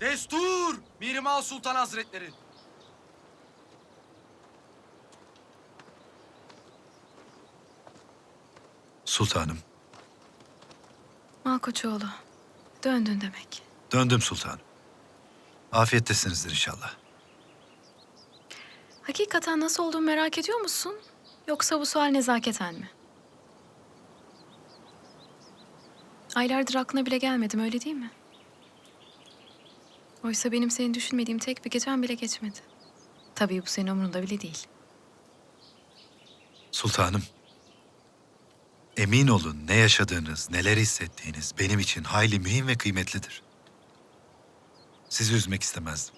Destur! Mirimal Sultan Hazretleri. Sultanım. Malkoçoğlu, döndün demek. Döndüm sultanım. Afiyettesinizdir inşallah. Hakikaten nasıl olduğumu merak ediyor musun? Yoksa bu sual nezaketen mi? Aylardır aklına bile gelmedim, öyle değil mi? Oysa benim seni düşünmediğim tek bir gecem bile geçmedi. Tabii bu senin umurunda bile değil. Sultanım. Emin olun ne yaşadığınız, neler hissettiğiniz benim için hayli mühim ve kıymetlidir. Sizi üzmek istemezdim.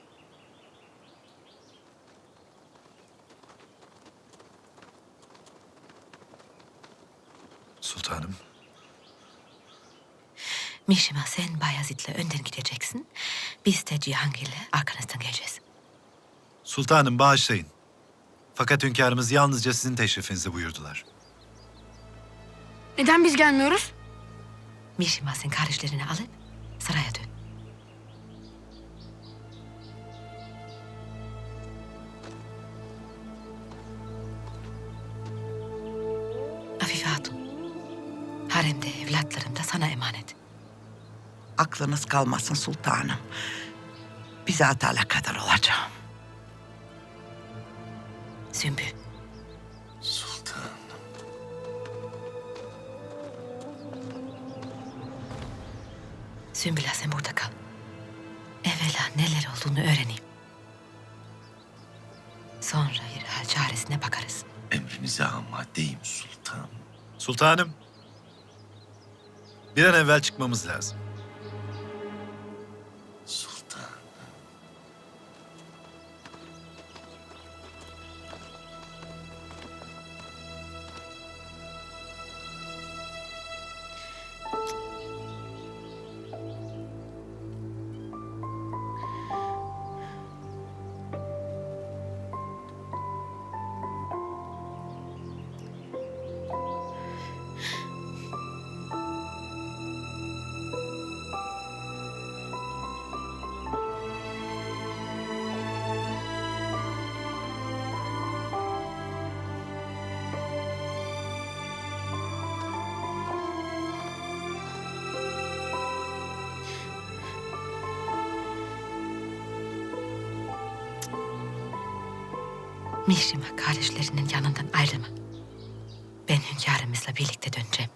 Sultanım. Mişima sen Bayezid'le önden gideceksin. Biz de Cihangir'le arkanızdan geleceğiz. Sultanım bağışlayın. Fakat hünkârımız yalnızca sizin teşrifinizi buyurdular. Neden biz gelmiyoruz? Mişima sen kardeşlerini alıp saraya dön. Afife Hatun, haremde evlatlarım da sana emanet. Aklınız kalmasın sultanım. Bizzat alakadar olacağım. Sümbül, Sultan. Sümbül ağa sen burada kal. Evvela neler olduğunu öğreneyim. Sonra bir hal çaresine bakarız. Emrinize amadeyim sultan. Sultanım. Bir an evvel çıkmamız lazım. Mişima kardeşlerinin yanından ayrılma. Ben hünkârımızla birlikte döneceğim.